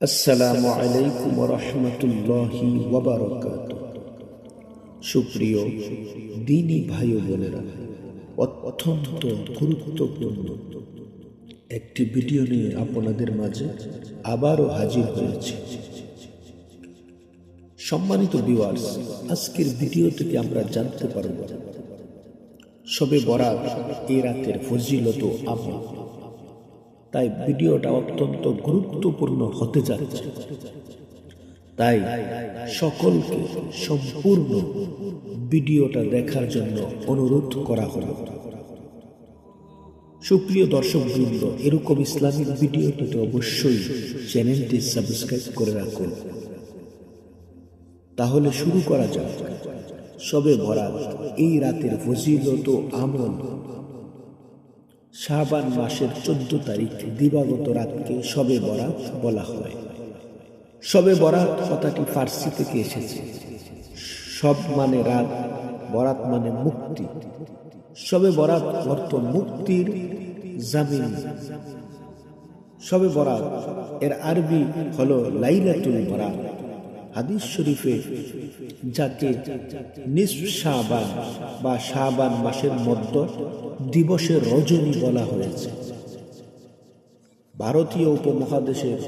আসসালামু আলাইকুম রহমতুল্লাহি ওবরকাত সুপ্রিয় দিনী ভাই বোনেরা, অত্যন্ত গুরুত্বপূর্ণ একটি ভিডিও নিয়ে আপনাদের মাঝে আবারও হাজির হয়েছে। সম্মানিত ভিউয়ার্স আজকের ভিডিও থেকে আমরা জানতে পারব সবে বরাত এই রাতের ফজিলত আমল তাই ভিডিওটা অত্যন্ত গুরুত্বপূর্ণ হতে যাচ্ছে। তাই সকলকে সম্পূর্ণ ভিডিওটা দেখার জন্য অনুরোধ করা হলো। সুপ্রিয় দর্শক বৃন্দ এরকম ইসলামিক ভিডিও পেতে অবশ্যই চ্যানেলটি সাবস্ক্রাইব করে রাখুন। তাহলে শুরু করা যাক। সবে বরাত, এই রাতের ফজিলত আমল। শাহবান মাসের চোদ্দ তারিখ দিবাগত রাতকে সবে বরাত বলা হয়। সবে বরাত কথাটি ফার্সি থেকে এসেছে। সব মানে রাত, বরাত মানে মুক্তি। সবে বরাত অর্থ মুক্তির জামিন। সবে বরাত, এর আরবি হলো লাইলাতুল বরাত। হাদিস শরীফে যাকে নিসফ শাহবান বা শাহবান মাসের মধ্য দিবসের রজনী বলা হয়েছে। ভারতীয় উপমহাদেশের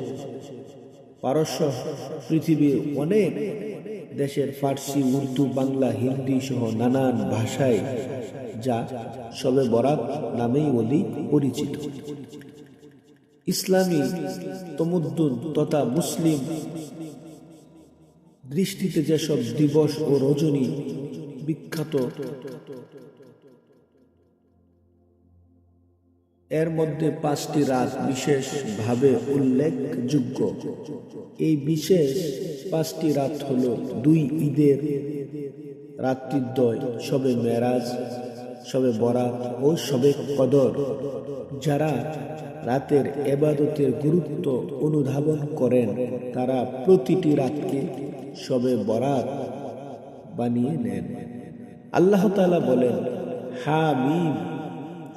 পারস্য পৃথিবীর অনেক দেশের ফার্সি, উর্দু, বাংলা, হিন্দি সহ নানান ভাষায় যা সবে বরাত নামেই অধিক পরিচিত। ইসলামী তমুদ্দুন তথা মুসলিম দৃষ্টিতে যেসব দিবস ও রজনী বিখ্যাত, এর মধ্যে পাঁচটি রাত বিশেষভাবে উল্লেখযোগ্য। এই বিশেষ পাঁচটি রাত হল দুই ঈদের রাত্রিদ্বয় সবে মেরাজ, সবে বরাত ও সবে কদর, যারা রাতের এবাদতের গুরুত্ব অনুধাবন করেন, তারা প্রতিটি রাতকে সবে বরাত বানিয়ে নেন। আল্লাহ তালা বলেন হা মিম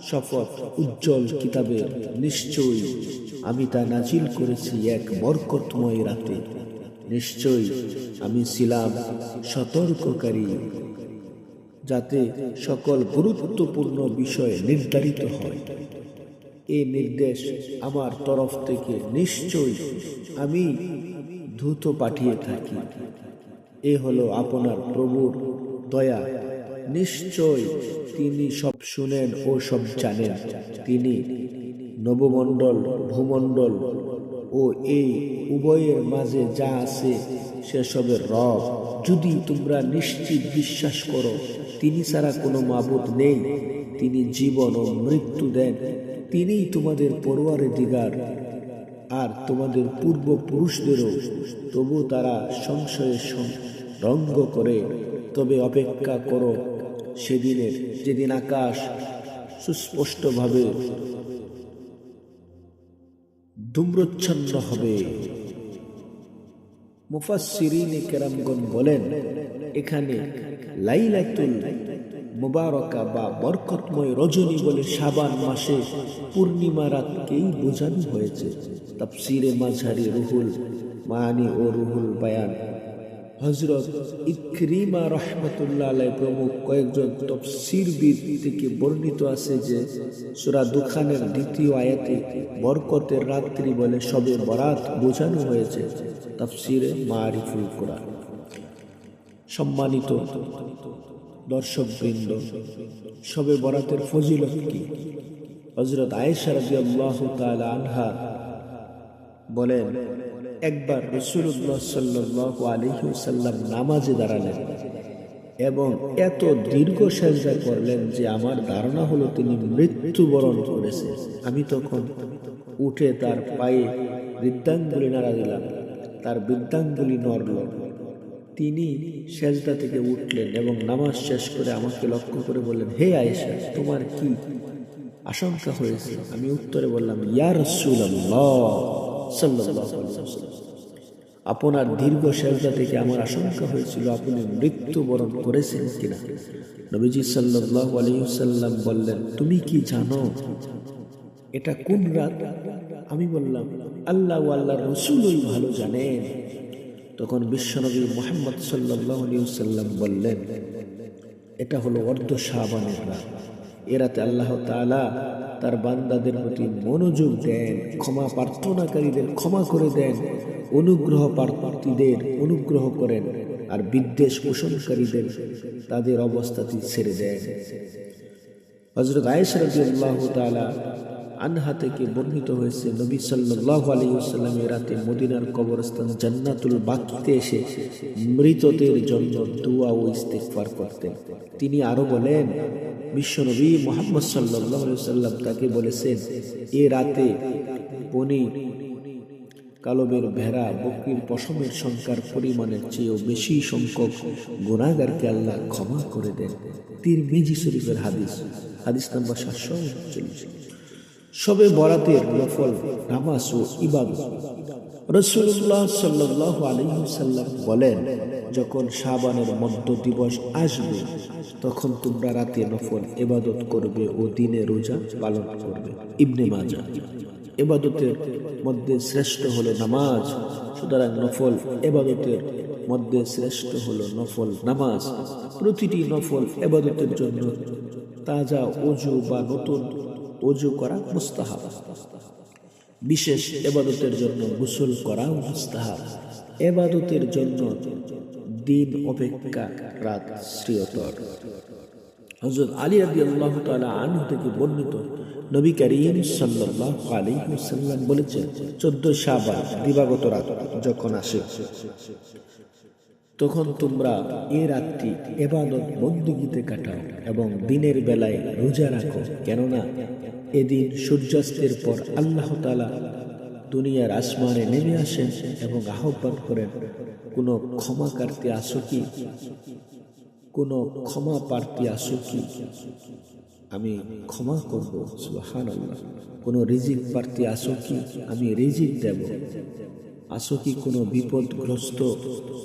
শপথ উজ্জ্বল কিতাবে নিশ্চয়ই আমি তা নাজিল করেছি এক বরকতময় রাতে। নিশ্চয়ই আমি ছিলাম সতর্ককারী, যাতে সকল গুরুত্বপূর্ণ বিষয় নির্ধারিত হয়। এই নির্দেশ আমার তরফ থেকে নিশ্চয়ই আমি দ্রুত পাঠিয়ে থাকি। এ হলো আপনার প্রভুর দয়া। নিশ্চয় তিনি সব শুনেন ও সব জানেন। তিনি নবমণ্ডল, ভূমণ্ডল ও এই উভয়ের মাঝে যা আছে সেসবের রব। যদি তোমরা নিশ্চিত বিশ্বাস করো, তিনি ছাড়া কোনো মাবুদ নেই। তিনি জীবন ও মৃত্যু দেন। তিনিই তোমাদের পড়ুয়ারে দিগার। আর তোমাদের পূর্বপুরুষদেরও তবু তারা সংশয়ে রঙ্গ করে। তবে অপেক্ষা করো, সেদিনের যেদিন আকাশ সুস্পষ্টভাবে ধূম্রচ্ছন্ন হবে। মুফাসিরিনে কেরামগণ বলেন, এখানে লাইলাতুল মুবারকা বা বরকতময় রজনী বলে সাবান মাসে পূর্ণিমা রাতকেই বোঝানো হয়েছে। তাফসিরে মাঝারি রুহুল মানি ও রুহুল বায়ান। হজরত ইকরিমা রহমতুল্লাহ আলাই প্রমুখ কয়েকজন তফসিরবিদ থেকে বর্ণিত আছে যে, সুরা দুখানের দ্বিতীয় আয়াতে বরকতের রাত্রি বলে সবে বরাত বোঝানো হয়েছে। তফসিরে মারিফুল কোরআন। সম্মানিত দর্শকবৃন্দ, সবে বরাতের ফজিলত কি? হজরত আয়েশা রাজি আল্লাহ আনহা বলেন, একবার রসুল্লাহ সাল্লাহ আলহিসাল্লাম নামাজে দাঁড়ালেন এবং এত দীর্ঘ সাজা করলেন যে আমার ধারণা হলো তিনি মৃত্যুবরণ করেছে। আমি তখন উঠে তার পায়ে বৃদ্ধাঙ্গুলি নাড়া দিলাম, তার বৃদ্ধাঙ্গুলি নড়ল। তিনি সেজদা থেকে উঠলেন এবং নামাজ শেষ করে আমাকে লক্ষ্য করে বললেন, হে আয়েশা, তোমার কি আশঙ্কা হয়েছে? আমি উত্তরে বললাম, ইয়া রসুল আপনার দীর্ঘ সেজদা থেকে আমার আশঙ্কা হয়েছিল আপনি মৃত্যুবরণ করেছেন কিনা? নবীজি সাল্লাহ আলিয়াল্লাম বললেন, তুমি কি জানো, এটা কোন রাত? আমি বললাম, আল্লাহ আল্লাহ রসুলই ভালো জানেন। তখন বিশ্বনবী মোহাম্মদ সাল্লাম বললেন, এটা হলো অর্ধ শাহবানের রাত। এরাতে আল্লাহ তাআলা তার বান্দাদের প্রতি মনোযোগ দেন, ক্ষমা প্রার্থনাকারীদের ক্ষমা করে দেন, অনুগ্রহ প্রার্থীদের অনুগ্রহ করেন আর বিদ্বেষ পোষণকারীদের তাদের অবস্থাটি ছেড়ে দেন। হজরত আয়েশা আল্লাহ তাআলা আনহা থেকে বর্ণিত হয়েছে, নবী সাল্লাল্লাহু আলাইহি ওয়াসাল্লামের রাতে মদিনার কবরস্থান জান্নাতুল বাকিতে এসে মৃতদের জন্য দোয়া ও ইস্তেগফার করতেন। তিনি আরও বলেন বিশ্বনবী মোহাম্মদ সাল্লাল্লাহু আলাইহি ওয়াসাল্লাম তাকে বলেছেন, এ রাতে বনি কালবের ভেড়া বকরির পশমের সংখ্যার পরিমাণের চেয়েও বেশি সংখ্যক গুণাগারকে আল্লাহ ক্ষমা করে দেন। তীর মেজি শরীফের হাদিস হাদিস নাম্বার সাতশো উনচল্লিশ। সবে বরাতের নফল, নামাজ ও ইবাদত। রসুল্লাহ সাল্লাহ আলহিসাল্লাম বলেন, যখন সাবানের মধ্য দিবস আসবে, তখন তোমরা রাতে নফল এবাদত করবে ও দিনে রোজা পালন করবে। ইবনে মাজা এবাদতের মধ্যে শ্রেষ্ঠ হলো নামাজ, সুতরাং নফল এবাদতের মধ্যে শ্রেষ্ঠ হলো নফল নামাজ। প্রতিটি নফল এবাদতের জন্য তাজা অজু বা নতুন অজু করা মুস্তাহাব। বিশেষ এবাদতের জন্য গোসল করা মুস্তাহাব। এবাদতের জন্য দিন অপেক্ষা রাত শ্রেয়তর। হজরত আলী আদি আল্লাহ তালা আনু থেকে বর্ণিত নবী করিম সাল্লাহ আলী সাল্লাম বলেছেন, চোদ্দ সাবা দিবাগত রাত যখন আসে। তখন তোমরা এ রাত্রি এবাদত বন্দুকিতে কাটাও এবং দিনের বেলায় রোজা রাখো। কেননা এদিন সূর্যাস্তের পর আল্লাহ তালা দুনিয়ার আসমানে নেমে আসেন এবং আহ্বান করেন, কোনো ক্ষমা কাটতে আসো কি? কোনো ক্ষমা প্রার্থী আসো কি? আমি ক্ষমা করব সুহান কোনো রিজিক প্রার্থী আসো কি? আমি রিজিক দেব। আসো কি কোনো বিপদগ্রস্ত?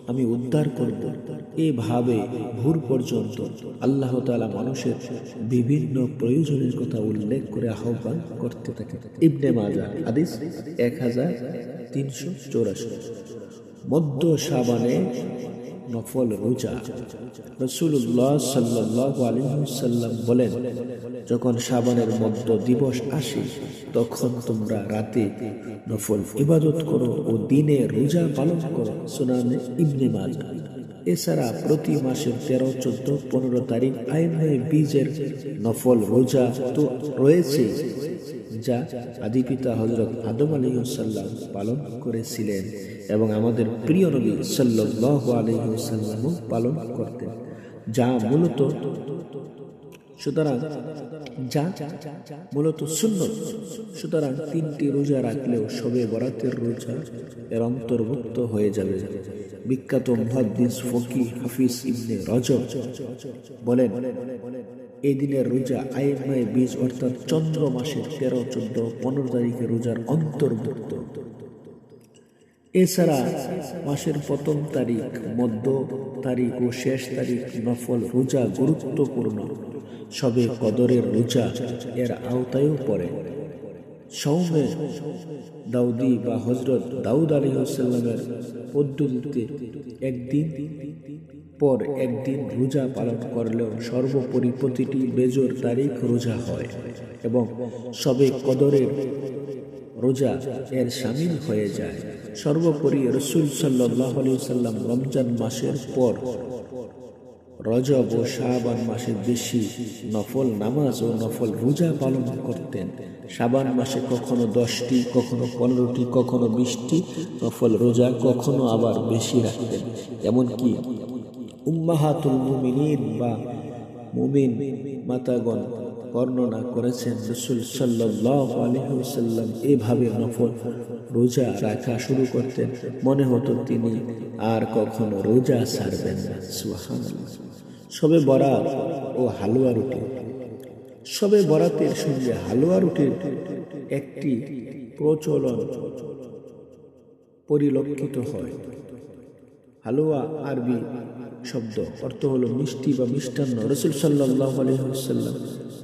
আমি উদ্ধার করব। এভাবে ভোর পর্যন্ত আল্লাহ তালা মানুষের বিভিন্ন প্রয়োজনের কথা উল্লেখ করে আহ্বান করতে থাকে। ইবনে মাজা আদিস এক হাজার তিনশো চৌরাশি। মধ্য সাবানে নফল রোজা। রসুল্লাহ সাল্লাহ আলিমসাল্লাম বলেন, যখন সাবানের মধ্য দিবস আসে, তখন তোমরা রাতে নফল ইবাদত করো ও দিনে রোজা পালন করো, সুনানে ইবনে মাজা এছাড়া প্রতি মাসের তেরো, চোদ্দ, পনেরো তারিখ আইন হয়ে বীজের নফল রোজা তো রয়েছে। যা আদিপিতা হজরত আদম আলিহাল্লাম পালন করেছিলেন এবং আমাদের প্রিয় নবী সাল্লাহ আলহিসাল্লামও পালন করতেন। যা মূলত সুতরাং যা মূলত শূন্য সুতরাং তিনটি রোজা রাখলেও সবে বরাতের রোজা এর অন্তর্ভুক্ত হয়ে যাবে। বিখ্যাত মহাদ্দিস ফকি হাফিজ ইবনে রজব বলেন এই দিনের রোজা আইন বীজ, অর্থাৎ চন্দ্র মাসের তেরো, চোদ্দ, পনেরো তারিখে রোজার অন্তর্ভুক্ত। এছাড়া মাসের প্রথম তারিখ, মধ্য তারিখ ও শেষ তারিখ নফল রোজা গুরুত্বপূর্ণ। সবে কদরের রোজা এর আওতায়ও পড়ে। সৌমে দাউদি বা হজরত দাউদ আলী সাল্লামের পদ্ধতিতে একদিন পর একদিন রোজা পালন করলেও সর্বোপরি প্রতিটি বেজোর তারিখ রোজা হয় এবং সবে কদরের রোজা এর সামিল হয়ে যায়। সর্বোপরি রসুল সাল্লাহ সাল্লাম রমজান মাসের পর রজব ও শাহবান মাসে বেশি নফল নামাজ ও নফল রোজা পালন করতেন। শাবান মাসে কখনো দশটি, কখনো পনেরোটি, কখনো বিশটি নফল রোজা কখনো আবার বেশি রাখতেন। এমনকি উম্মাহাতুল মুমিনিন বা মুমিন মাতাগণ বর্ণনা করেছেন রসুল আলহিসাল্লাম এভাবে নফল রোজা রাখা শুরু করতেন। মনে হতো তিনি আর কখনো রোজা ছাড়বেন না। সবে বরাত ও হালুয়া রুটি। সবে বরাতের সঙ্গে হালুয়া রুটির একটি প্রচলন পরিলক্ষিত হয়। হালুয়া আরবি শব্দ অর্থ হলো মিষ্টি বা মিষ্টান্ন। রসুল সাল্লাহ আলহিহাল্লাম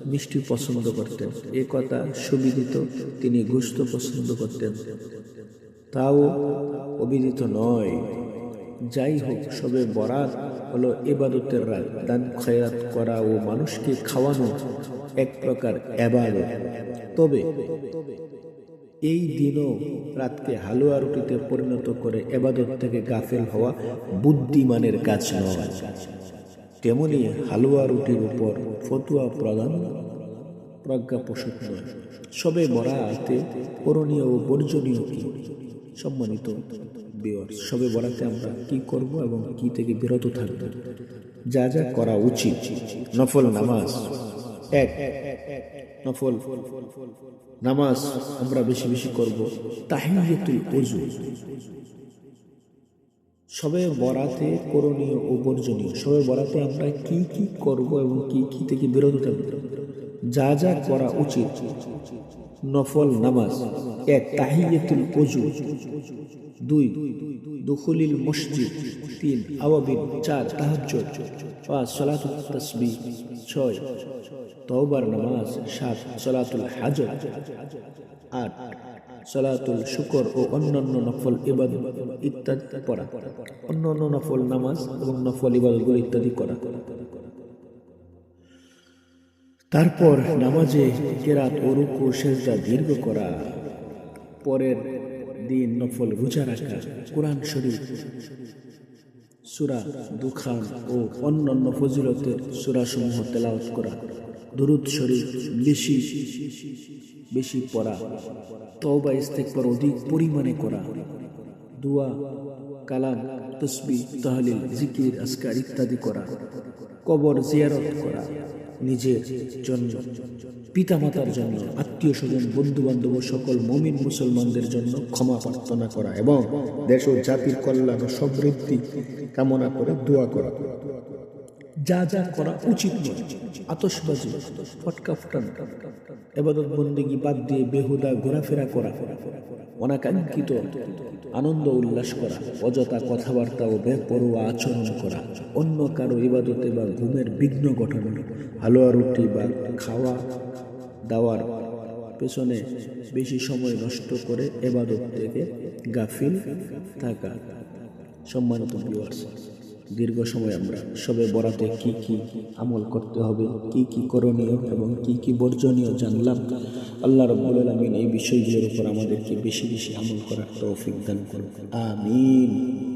মিষ্টি পছন্দ করতেন। এ কথা সুবিদিত তিনি গুস্ত পছন্দ করতেন। তাও অবিদিত নয়। যাই হোক, সবে বরাত হলো এবাদতের রাত। দান খয়রাত করা ও মানুষকে খাওয়ানো এক প্রকার এবাদত। তবে এই দিনও রাতকে হালুয়া রুটিতে পরিণত করে এবাদত থেকে গাফেল হওয়া বুদ্ধিমানের কাজ নয়। তেমনি হালুয়া রুটির উপর ফতুয়া প্রদান প্রজ্ঞাপোষক নয়। সবে বরাতে করণীয় ও বর্জনীয় কি? সম্মানিত সবে বরাতে আমরা কি করব এবং কি থেকে বিরত থাকব? যা যা করা উচিত। নফল নামাজ। এক, নফল নামাজ আমরা বেশি বেশি করব। তাহিয়াতুল ওযু সবে বরাতে করণীয় ও বর্জনীয়। সবে বরাতে আমরা কি কি করব এবং কি কি থেকে বিরত থাকব যা যা করা উচিত। নফল নামাজ। এক, তাহিয়াতুল ওযু দুই, দুখুলিল মসজিদ। তিন আওয়াবিন চার তাহাজ্জুদ। পাঁচ, সালাতুল তাসবিহ। ছয়, তওবার নামাজ। সাত, সালাতুল হাজর। আট, সালাতুল শুকর ও অন্যান্য নফল ইবাদত ইত্যাদি পড়া। অন্যান্য নফল নামাজ এবং নফল ইবাদতগুলো ইত্যাদি করা। তারপর নামাজে কেরাত ও রুকু সেজদা দীর্ঘ করা। পরের দিন নফল রোজা রাখা কোরআন শরীফ। সুরা দুখান ও অন্যান্য ফজিলতের সুরাসমূহ তেলাওয়াত করা। দুরুদ শরীফ বেশি বেশি পড়া। তওবা ইস্তেকবার অধিক পরিমাণে করা। দোয়া, কালাম তসবি তাহলিল, জিকির আসকার ইত্যাদি করা। কবর জিয়ারত করা। নিজের জন্য, পিতামাতার জন্য আত্মীয় স্বজন বন্ধু বান্ধব সকল মমিন মুসলমানদের জন্য ক্ষমা প্রার্থনা করা এবং দেশ ও জাতির কল্যাণ ও সমৃদ্ধি কামনা করে দোয়া করা। যা যা করা উচিত নয় আতসবাজি ফটকা ফুটানো, এবাদত বন্দিগি বাদ দিয়ে বেহুদা ঘোরাফেরা করা, অনাকাঙ্ক্ষিত আনন্দ উল্লাস করা, অযথা কথাবার্তা ও বেপরোয়া আচরণ করা, অন্য কারও ইবাদতে বা ঘুমের বিঘ্ন ঘটানো, হালুয়া রুটি বা খাওয়া দাওয়ার পেছনে বেশি সময় নষ্ট করে এবাদত থেকে গাফিল থাকা সম্মানিত ভিউয়ার্স দীর্ঘ সময় আমরা সবে বরাতে কি কি আমল করতে হবে, কি কি করণীয় এবং কি কি বর্জনীয় জানলাম, আল্লাহ রব্বুল আলমিন এই বিষয়গুলোর উপর আমাদেরকে বেশি বেশি আমল করার তৌফিক দান করুন। আমিন।